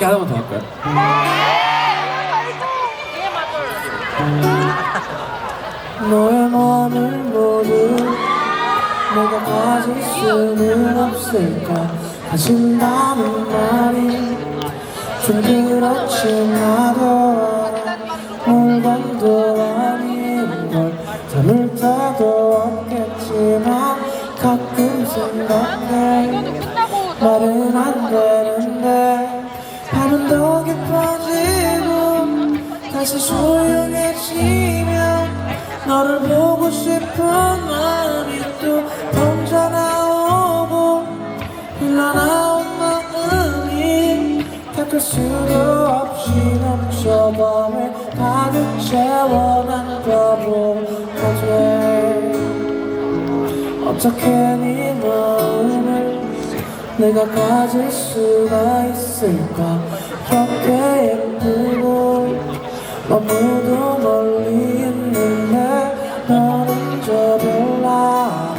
함께 하나만 더 할까요? 너의 마음을 모두 내가 가질 수는 없을까 가진다는 말이 좀 나도 알아 물건도 아닌 걸 담을 때도 없겠지만 가끔 생각해 말은 안 되는데 더 깊어지고 다시 조용해지면 너를 보고 싶은 마음이 또 혼자 나오고 흘러나온 마음이 닦을 수도 없이 넘쳐 밤을 가득 채워난 바보가 돼. 어떻게 네 마음을 내가 가질 수가 있을까? 이렇게 예쁘고 너무도 멀리 있는데 너는 저 별나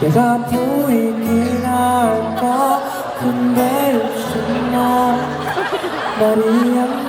내가 보이긴 할까? 근데 요즘 나 말이 안